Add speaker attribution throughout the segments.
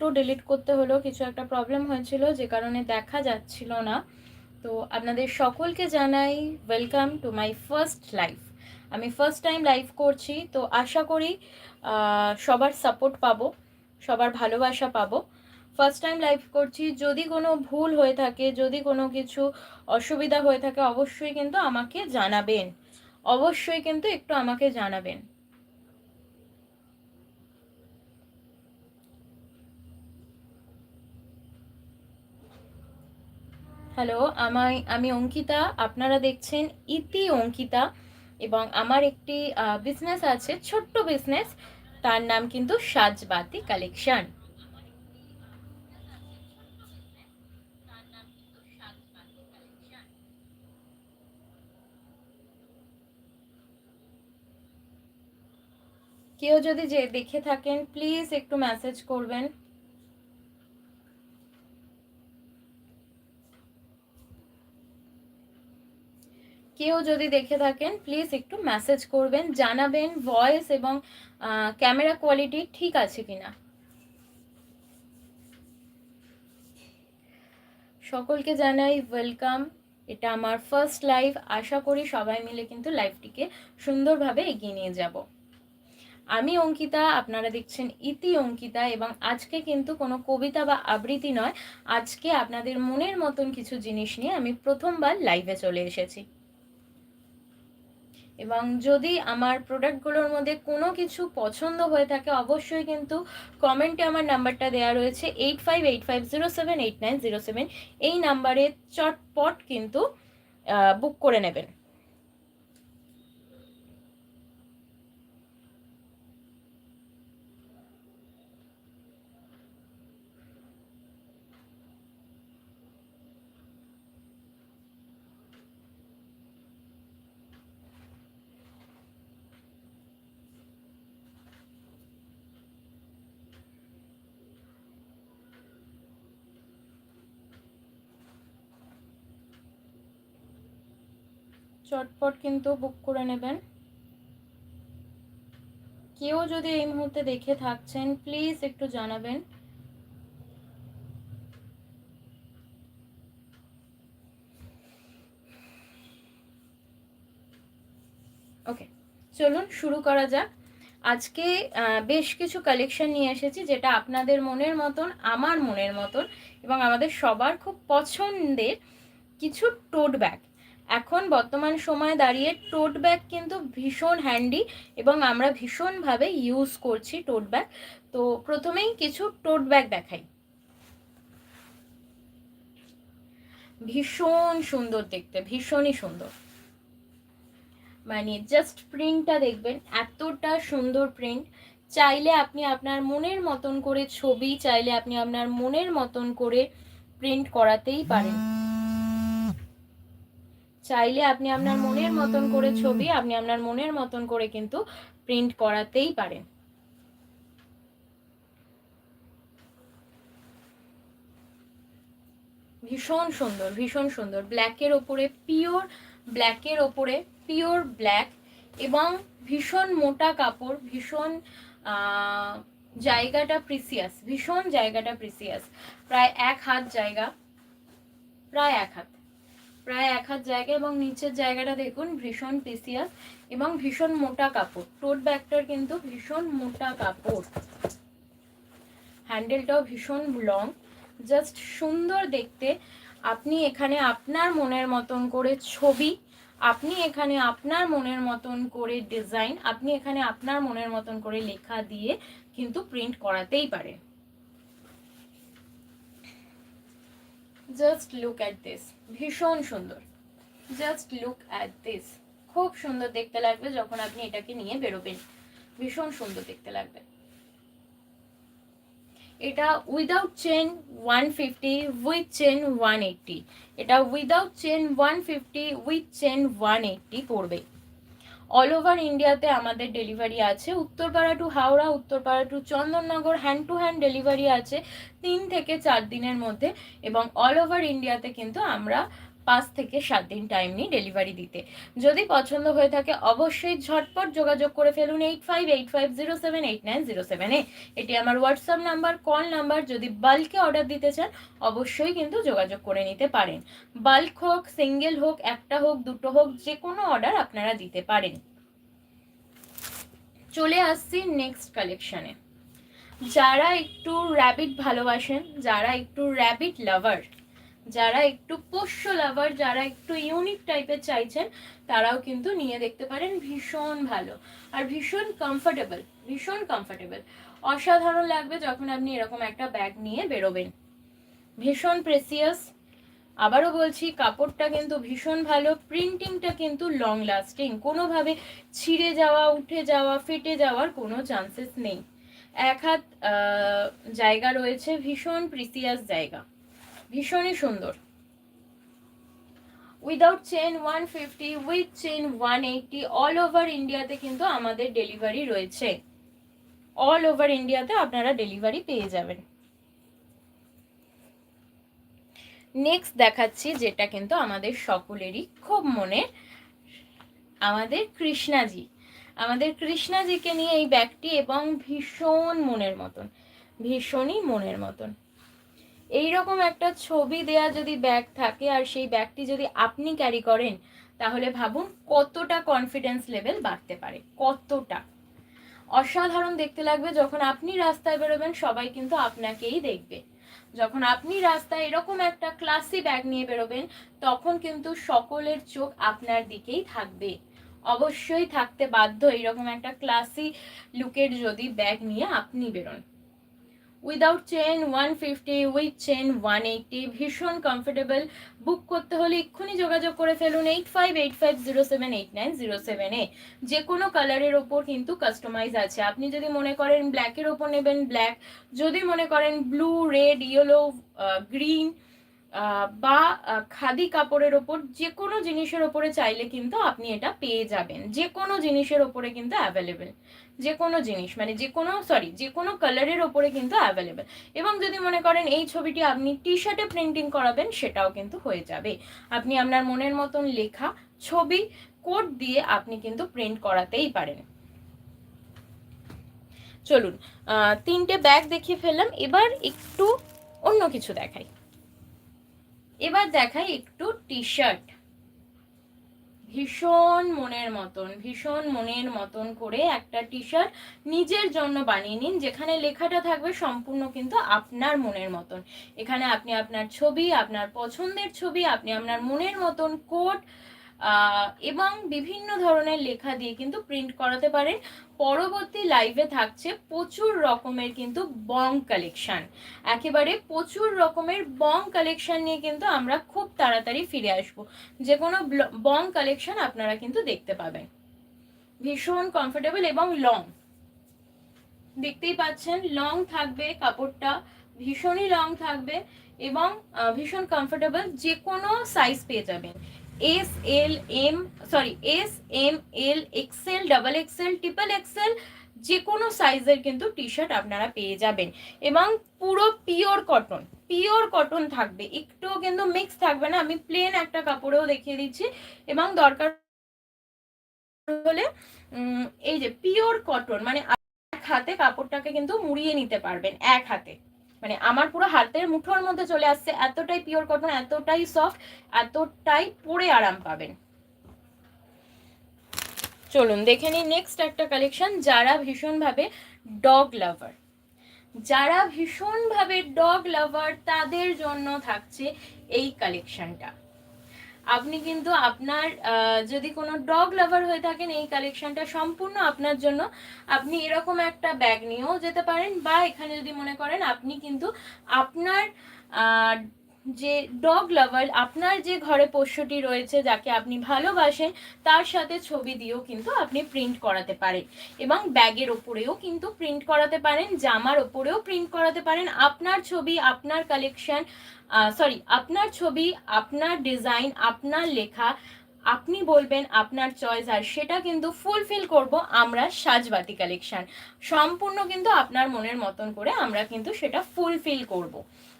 Speaker 1: একটু ডিলিট করতে হলো কিছু একটা প্রবলেম হয়েছিল, যে কারণে দেখা যাচ্ছিল না। তো আপনাদের সকলকে জানাই welcome to my first live আমি ফার্স্ট টাইম লাইভ করছি, তো আশা করি সবার সাপোর্ট পাবো, সবার ভালোবাসা পাবো। ফার্স্ট টাইম লাইভ করছি, যদি কোনো ভুল হয়ে থাকে, যদি কোনো কিছু অসুবিধা হয়ে থাকে, অবশ্যই কিন্তু আমাকে জানাবেন। অবশ্যই কিন্তু একটু আমাকে জানাবেন। হ্যালো আমায়, আমি অঙ্কিতা। আপনারা দেখছেন ইতি অঙ্কিতা এবং আমার একটি বিজনেস আছে, ছোট্ট বিজনেস তার নাম কিন্তু সাজবাতি কালেকশন কেউ যদি যে দেখে থাকেন প্লিজ একটু মেসেজ করবেন। কেউ যদি দেখে থাকেন প্লিজ একটু মেসেজ করবেন, জানাবেন ভয়েস এবং ক্যামেরা কোয়ালিটি ঠিক আছে কিনা। সকলকে জানাই ওয়েলকাম এটা আমার ফার্স্ট লাইভ আশা করি সবাই মিলে কিন্তু লাইভটিকে সুন্দরভাবে এগিয়ে নিয়ে যাব। আমি অঙ্কিতা, আপনারা দেখছেন ইতি অঙ্কিতা এবং আজকে কিন্তু কোনো কবিতা বা আবৃত্তি নয়। আজকে আপনাদের মনের মতন কিছু জিনিস নিয়ে আমি প্রথমবার লাইভে চলে এসেছি। এবং যদি আমার প্রোডাক্টগুলোর মধ্যে কোনো কিছু পছন্দ হয়ে থাকে, অবশ্যই কিন্তু কমেন্টে আমার নাম্বারটা দেওয়া রয়েছে eight five eight five zero seven eight nine zero seven এই নাম্বারে চটপট কিন্তু বুক করে নেবেন। চটপট কিন্তু বুক করে নেবেন। কেউ যদি এই মুহূর্তে দেখে থাকছেন প্লিজ একটু জানাবেন। ওকে চলুন শুরু করা যাক। আজকে বেশ কিছু কালেকশন নিয়ে এসেছি যেটা আপনাদের মনের মতন, আমার মনের মতন এবং আমাদের সবার খুব পছন্দের কিছু টোট ব্যাগ এখন বর্তমান সময়ে দাঁড়িয়ে টোট ব্যাগ কিন্তু ভীষণ হ্যান্ডি এবং আমরা ভীষণভাবে ইউজ করছি টোট ব্যাগ তো প্রথমেই কিছু টোট ব্যাগ দেখাই। ভীষণ সুন্দর দেখতে, ভীষণই সুন্দর। মানে জাস্ট প্রিন্টটা দেখবেন, এতটা সুন্দর প্রিন্ট চাইলে আপনি আপনার মনের মতন করে ছবি, চাইলে আপনি আপনার মনের মতন করে প্রিন্ট করাতেই পারেন। চাইলে আপনি আপনার মনের মতন করে ছবি, আপনি আপনার মনের মতন করে কিন্তু প্রিন্ট করাতেই পারেন। ভীষণ সুন্দর ভীষণ সুন্দর। ব্ল্যাকের ওপরে পিওর ব্ল্যাকের ওপরে পিওর ব্ল্যাক এবং ভীষণ মোটা কাপড়, ভীষণ জায়গাটা প্রিসিয়াস ভীষণ জায়গাটা প্রিসিয়াস প্রায় এক হাত জায়গা, প্রায় এক হাত। প্রায় এক হাত জায়গা এবং নিচের জায়গাটা দেখুন, ভীষণ প্রিসিয়াস এবং ভীষণ মোটা কাপড়। টোট ব্যাগটার কিন্তু ভীষণ মোটা কাপড়। হ্যান্ডেলটাও ভীষণ লং। জাস্ট সুন্দর দেখতে। আপনি এখানে আপনার মনের মতন করে ছবি, আপনি এখানে আপনার মনের মতন করে ডিজাইন, আপনি এখানে আপনার মনের মতন করে লেখা দিয়ে কিন্তু প্রিন্ট করাতেই পারে জাস্ট লুক অ্যাট দিস ভীষণ সুন্দর। জাস্ট লুক অ্যাট দিস খুব সুন্দর দেখতে লাগবে যখন আপনি এটাকে নিয়ে বেরোবেন। ভীষণ সুন্দর দেখতে লাগবে। এটা without chain one fifty with chain one eighty এটা without chain one fifty with chain one eighty পড়বে। অল ওভার ইন্ডিয়াতে আমাদের ডেলিভারি আছে। Uttarpara to Howrah, Uttarpara to Chandannagar hand to hand delivery আছে তিন থেকে চার দিনের মধ্যে এবং অল ওভার ইন্ডিয়াতে কিন্তু আমরা পাঁচ থেকে সাত দিন টাইম নিই ডেলিভারি দিতে। যদি পছন্দ হয়ে থাকে, অবশ্যই ঝটপট যোগাযোগ করে ফেলুন eight five eight five zero seven eight nine zero সেভেনে এটি আমার হোয়াটসঅ্যাপ নাম্বার কল নাম্বার যদি বাল্কে অর্ডার দিতে চান, অবশ্যই কিন্তু যোগাযোগ করে নিতে পারেন। বাল্ক হোক সিঙ্গেল হোক, একটা হোক, দুটো হোক যে কোনো অর্ডার আপনারা দিতে পারেন। চলে আসছি নেক্সট কালেকশানে যারা একটু র্যাবিট ভালোবাসেন, যারা একটু র্যাবিট লাভার যারা একটু পোষ্য লাভার যারা একটু ইউনিক টাইপের চাইছেন, তারাও কিন্তু নিয়ে দেখতে পারেন ভীষণ ভালো। আর ভীষণ কমফোর্টেবল ভীষণ কমফোর্টেবল অসাধারণ লাগবে যখন আপনি এরকম একটা ব্যাগ নিয়ে বেরোবেন। ভীষণ প্রেসিয়াস আবারও বলছি, কাপড়টা কিন্তু ভীষণ ভালো প্রিন্টিংটা কিন্তু লং লাস্টিং কোনোভাবে ছিঁড়ে যাওয়া, উঠে যাওয়া, ফেটে যাওয়ার কোনো চান্সেস নেই। এক হাত জায়গা রয়েছে, ভীষণ প্রিসিয়াস জায়গা। ভীষণই সুন্দর। Without chain one fifty with chain one eighty all over ইন্ডিয়াতে কিন্তু আমাদের ডেলিভারি রয়েছে। অল ওভার ইন্ডিয়াতে আপনারা ডেলিভারি পেয়ে যাবেন। নেক্সট দেখাচ্ছি যেটা কিন্তু আমাদের সকলেরই খুব মনের, আমাদের কৃষ্ণাজি। আমাদের কৃষ্ণাজিকে নিয়ে এই ব্যাগটি এবং ভীষণ মনের মতন, ভীষণই মনের মতন। এইরকম একটা ছবি দেয়া যদি ব্যাগ থাকে আর সেই ব্যাগটি যদি আপনি ক্যারি করেন, তাহলে ভাবুন কতটা কনফিডেন্স লেভেল বাড়তে পারে, কতটা। অসাধারণ দেখতে লাগবে যখন আপনি রাস্তায় বেরোবেন, সবাই কিন্তু আপনাকেই দেখবে। যখন আপনি রাস্তায় এরকম একটা ক্লাসি ব্যাগ নিয়ে বেরোবেন, তখন কিন্তু সকলের চোখ আপনার দিকেই থাকবে। অবশ্যই থাকতে বাধ্য এরকম একটা ক্লাসি লুকের যদি ব্যাগ নিয়ে আপনি বেরোন। Without chain one fifty with chain one eighty ভীষণ কমফোর্টেবল বুক করতে হলে এক্ষুনি যোগাযোগ করে ফেলুন eight five eight five zero seven eight nine zero seven এ যে কোনো কালারের ওপর কিন্তু কাস্টমাইজ আছে। আপনি যদি মনে করেন ব্ল্যাকের ওপর নেবেন ব্ল্যাক যদি মনে করেন ব্লু রেড ইয়েলো গ্রিন বা খাদি কাপড়ের ওপর যে কোনো জিনিসের ওপরে চাইলে কিন্তু আপনি এটা পেয়ে যাবেন। যে কোনো জিনিসের ওপরে কিন্তু অ্যাভেলেবেল যে কোনো জিনিস মানে যে কোনো সরি যে কোনো কালারের ওপরে কিন্তু অ্যাভেলেবেল এবং যদি মনে করেন এই ছবিটি আপনি টি শার্টে প্রিন্টিং করাবেন, সেটাও কিন্তু হয়ে যাবে। আপনি আপনার মনের মতন লেখা ছবি, কোড দিয়ে আপনি কিন্তু প্রিন্ট করাতেই পারেন। চলুন তিনটে ব্যাগ দেখিয়ে ফেললাম। এবার একটু অন্য কিছু দেখাই। এবার দেখাই একটু টি শার্ট ভীষণ মনের মতন, ভীষণ মনের মতন করে একটা টি শার্ট নিজের জন্য বানিয়ে নিন, যেখানে লেখাটা থাকবে সম্পূর্ণ কিন্তু আপনার মনের মতন। এখানে আপনি আপনার ছবি, আপনার পছন্দের ছবি, আপনি আপনার মনের মতন কোড এবং বিভিন্ন ধরনের লেখা দিয়ে কিন্তু প্রিন্ট করাতে পারেন। পরবর্তী লাইভে থাকছে প্রচুর রকমের কিন্তু বং কালেকশন একেবারে প্রচুর রকমের বং কালেকশন নিয়ে কিন্তু আমরা খুব তাড়াতাড়ি ফিরে আসব। যে কোনো বং কালেকশন আপনারা কিন্তু দেখতে পাবেন। ভীষণ কমফোর্টেবল এবং লং দেখতেই পাচ্ছেন লং থাকবে কাপড়টা, ভীষণই লং থাকবে এবং ভীষণ কমফোর্টেবল যে কোনো সাইজ পেয়ে যাবেন। S L M sorry S M L XL double XL triple XL যে কোনো সাইজের কিন্তু টি শার্ট আপনারা পেয়ে যাবেন। এবং পুরো পিওর কটন পিওর কটন থাকবে। একটুও কিন্তু মিক্স থাকবে না। আমি প্লেন একটা কাপড়েও দেখিয়ে দিচ্ছি। এবং দরকার হলে এই যে পিওর কটন মানে এক হাতে কাপড়টাকে কিন্তু মুড়িয়ে নিতে পারবেন, এক হাতে। মানে আমার পুরো হাতের মুঠোর মধ্যে চলে আসছে, এতটাই পিওর কটন এতটাই সফট এতটাই পরে আরাম পাবেন। চলুন, দেখে নিই নেক্সট একটা কালেকশন যারা ভীষণভাবে ডগ লাভার যারা ভীষণভাবে ডগ লাভার তাদের জন্য থাকছে এই কালেকশনটা আপনি কিন্তু আপনার যদি কোনো ডগ লাভার হয়ে থাকেন, এই কালেকশনটা সম্পূর্ণ আপনার জন্য। আপনি এরকম একটা ব্যাগ নিয়েও যেতে পারেন বা এখানে যদি মনে করেন, আপনি কিন্তু আপনার যে ডগ লাভার আপনার যে ঘরে পোষ্যটি রয়েছে যাকে আপনি ভালোবাসেন, তার সাথে ছবি দিয়েও কিন্তু আপনি প্রিন্ট করাতে পারেন এবং ব্যাগের ওপরেও কিন্তু প্রিন্ট করাতে পারেন, জামার ওপরেও প্রিন্ট করাতে পারেন। আপনার ছবি, আপনার কালেকশন সরি আপনার ছবি, আপনার ডিজাইন আপনার লেখা, আপনি বলবেন আপনার চয়েস আর সেটা কিন্তু ফুলফিল করব আমরা সাজবাতি কালেকশন সম্পূর্ণ কিন্তু আপনার মনের মতন করে আমরা কিন্তু সেটা ফুলফিল করব।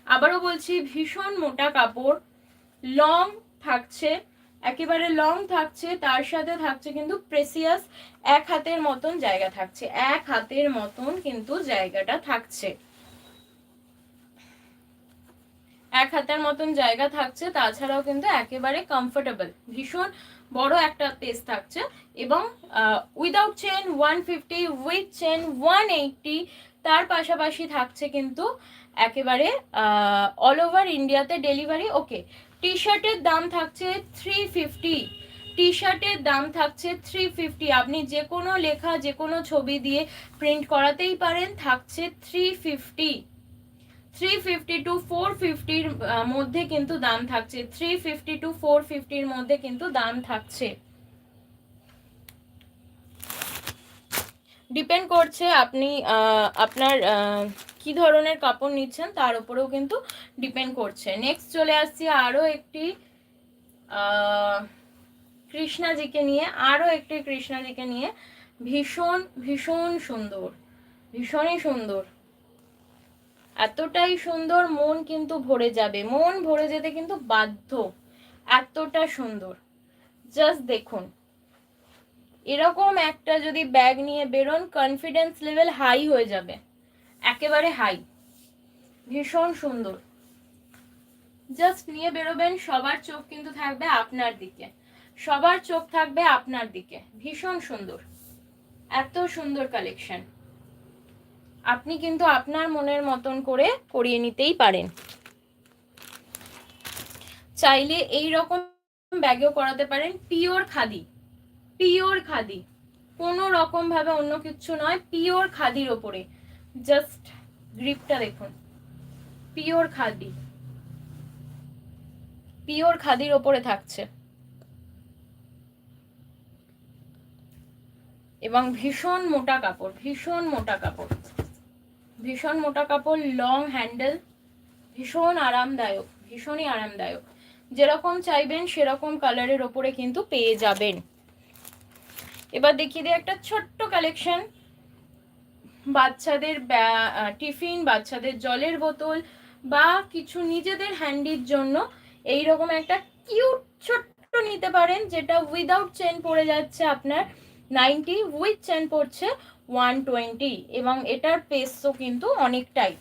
Speaker 1: আবারও বলছি, ভীষণ মোটা কাপড় লং থাকছে, একেবারে লং থাকছে, তার সাথে থাকছে কিন্তু প্রেসিয়াস এক হাতের মতন জায়গা থাকছে, এক হাতের মতন কিন্তু জায়গাটা থাকছে। এক হাতের মতন জায়গা থাকছে, তাছাড়াও কিন্তু একেবারে কমফোর্টেবল ভীষণ বড় একটা পেস থাকছে এবং without chain one fifty with chain one eighty তার পাশাপাশি থাকছে কিন্তু একেবারে অল ওভার ইন্ডিয়াতে ডেলিভারি ওকে টি শার্টের দাম থাকছে থ্রি ফিফটি টি শার্টের দাম থাকছে থ্রি ফিফটি আপনি যে কোনো লেখা যে কোনো ছবি দিয়ে প্রিন্ট করাতেই পারেন, থাকছে three fifty three fifty two four ফিফটির মধ্যে কিন্তু দাম থাকছে। থ্রি ফিফটি টু ফোর ফিফটির মধ্যে কিন্তু দাম থাকছে। ডিপেন্ড করছে আপনি আপনার কি ধরনের কাপড় নিচ্ছেন তার উপরেও কিন্তু ডিপেন্ড করছে। নেক্সট চলে আসছি আরও একটি কৃষ্ণাজিকে নিয়ে, আরও একটি কৃষ্ণাজিকে নিয়ে। ভীষণ ভীষণ সুন্দর, ভীষণই সুন্দর। এতটাই সুন্দর মন কিন্তু ভরে যাবে। মন ভরে যেতে কিন্তু বাধ্য। এতটা সুন্দর। জাস্ট দেখুন। এরকম একটা যদি ব্যাগ নিয়ে বেরোন কনফিডেন্স লেভেল হাই হয়ে যাবে। একেবারে হাই। ভীষণ সুন্দর। জাস্ট নিয়ে বেরোবেন, সবার চোখ কিন্তু থাকবে আপনার দিকে। সবার চোখ থাকবে আপনার দিকে। ভীষণ সুন্দর। এত সুন্দর কালেকশন আপনি কিন্তু আপনার মনের মতন করে করিয়ে নিতেই পারেন। চাইলে এই রকম ব্যাগেও করাতে পারেন। পিওর খাদি। পিওর খাদি। কোনো রকম ভাবে অন্য কিছু নয়, পিওর খাদির ওপরে। জাস্ট গ্রিপটা দেখুন। পিওর খাদি পিওর খাদির ওপরে থাকছে। এবং ভীষণ মোটা কাপড়, ভীষণ মোটা কাপড়। ভীষণ মোটা কাপড় লং হ্যান্ডেল ভীষণ আরামদায়ক, ভীষণই আরামদায়ক। যেরকম চাইবেন সেরকম কালারের ওপরে কিন্তু পেয়ে যাবেন। এবার দেখিয়ে দিই একটা ছোট্ট কালেকশন বাচ্চাদের টিফিন, বাচ্চাদের জলের বোতল বা কিছু নিজেদের হ্যান্ডির জন্য এই রকম একটা কিউট ছোট্ট নিতে পারেন, যেটা উইদাউট চেন পড়ে যাচ্ছে আপনার নাইনটি উইথ চেন পড়ছে ওয়ান টোয়েন্টি এবং এটার পেসও কিন্তু অনেকটাই,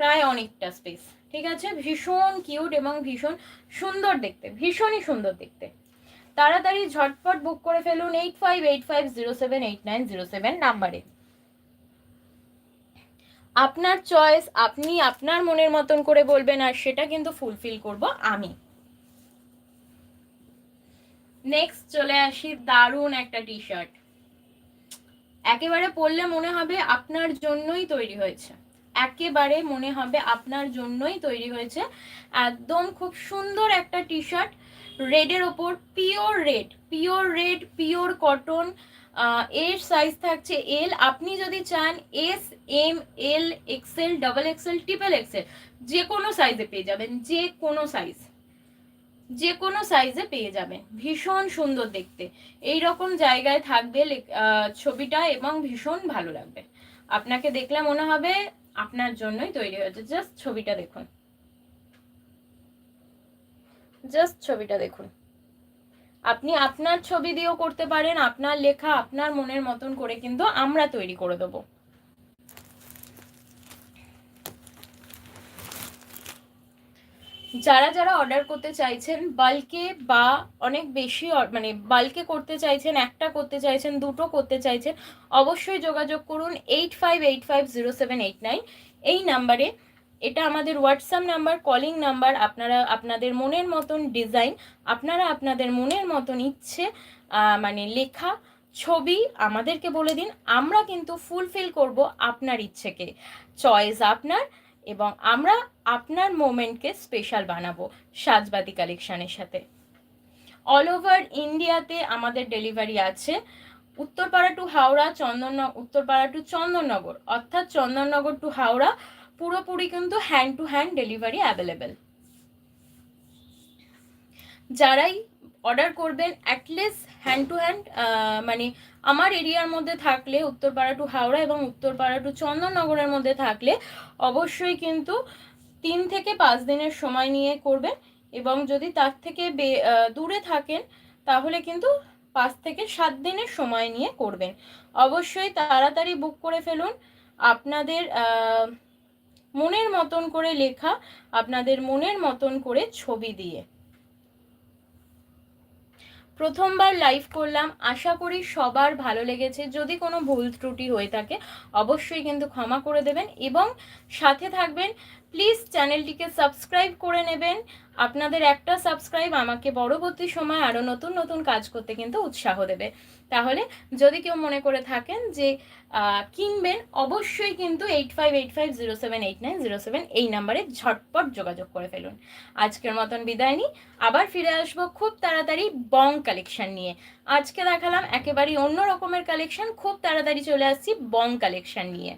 Speaker 1: প্রায় অনেকটা স্পেস ঠিক আছে? ভীষণ কিউট এবং ভীষণ সুন্দর দেখতে, ভীষণই সুন্দর দেখতে। তাড়াতাড়ি ঝটপট বুক করে ফেলুন eight five eight five zero seven eight nine zero seven নাম্বারে আপনার চয়েস আপনি আপনার মনের মতন করে বলবেন আর সেটা কিন্তু ফুলফিল করব আমি। নেক্সট চলে আসি দারুণ একটা টি শার্ট একেবারে পরলে মনে হবে আপনার জন্যই তৈরি হয়েছে। একেবারে মনে হবে আপনার জন্যই তৈরি হয়েছে। একদম খুব সুন্দর একটা টি শার্ট রেডের ওপর pure red pure red pure cotton এর সাইজ থাকছে এল আপনি যদি চান S M L XL double XL triple XL যে কোনো সাইজে পেয়ে যাবেন যে কোনো সাইজ যে কোনো সাইজে পেয়ে যাবেন। ভীষণ সুন্দর দেখতে। এই রকম জায়গায় থাকবে ছবিটা এবং ভীষণ ভালো লাগবে। আপনাকে দেখলে মনে হবে আপনার জন্যই তৈরি হয়েছে। জাস্ট ছবিটা দেখুন। জাস্ট ছবিটা দেখুন। আপনি আপনার ছবি দিয়েও করতে পারেন, আপনার লেখা আপনার মনের মতন করে কিন্তু আমরা তৈরি করে দেবো। যারা যারা অর্ডার করতে চাইছেন বাল্কে বা অনেক বেশি মানে বাল্কে করতে চাইছেন, একটা করতে চাইছেন, দুটো করতে চাইছেন, অবশ্যই যোগাযোগ করুন eight five eight five zero seven eight nine এই নাম্বারে এটা আমাদের হোয়াটসঅ্যাপ নাম্বার কলিং নাম্বার আপনারা আপনাদের মনের মতন ডিজাইন আপনারা আপনাদের মনের মতন ইচ্ছে মানে লেখা, ছবি আমাদেরকে বলে দিন, আমরা কিন্তু ফুলফিল করব আপনার ইচ্ছেকে। চয়েস আপনার এবং আমরা আপনার মোমেন্টকে স্পেশাল বানাবো সাজবাতি কালেকশানের সাথে। অল ওভার ইন্ডিয়াতে আমাদের ডেলিভারি আছে। উত্তরপাড়া টু হাওড়া চন্দন উত্তরপাড়া টু চন্দননগর, অর্থাৎ চন্দননগর টু হাওড়া পুরোপুরি কিন্তু hand to hand delivery available যারাই অর্ডার করবেন at least hand to hand মানে আমার এরিয়ার মধ্যে থাকলে উত্তরপাড়া টু হাওড়া এবং উত্তরপাড়া টু চন্দননগরের মধ্যে থাকলে অবশ্যই কিন্তু তিন থেকে পাঁচ দিনের সময় নিয়ে করবেন এবং যদি তার থেকে দূরে থাকেন, তাহলে কিন্তু পাঁচ থেকে সাত দিনের সময় নিয়ে করবেন। অবশ্যই তাড়াতাড়ি বুক করে ফেলুন। আপনাদের মনের মতন করে লেখা, আপনাদের মনের মতন করে ছবি দিয়ে। প্রথমবার লাইভ করলাম, আশা করি সবার ভালো লেগেছে। যদি কোনো ভুল ত্রুটি হয়ে থাকে, অবশ্যই কিন্তু ক্ষমা করে দেবেন এবং সাথে থাকবেন প্লিজ চ্যানেলটিকে সাবস্ক্রাইব করে নেবেন। আপনাদের একটা সাবস্ক্রাইব আমাকে পরবর্তী সময় আরও নতুন নতুন কাজ করতে কিন্তু উৎসাহ দেবে। তাহলে যদি কেউ মনে করে থাকেন যে কিনবেন, অবশ্যই কিন্তু eight five eight five zero seven eight nine zero seven এই নাম্বারে ঝটপট যোগাযোগ করে ফেলুন। আজকের মতন বিদায় নিই। আবার ফিরে আসব খুব তাড়াতাড়ি বং কালেকশন নিয়ে। আজকে দেখালাম একেবারেই অন্য রকমের কালেকশন, খুব তাড়াতাড়ি চলে আসছি বং কালেকশন নিয়ে।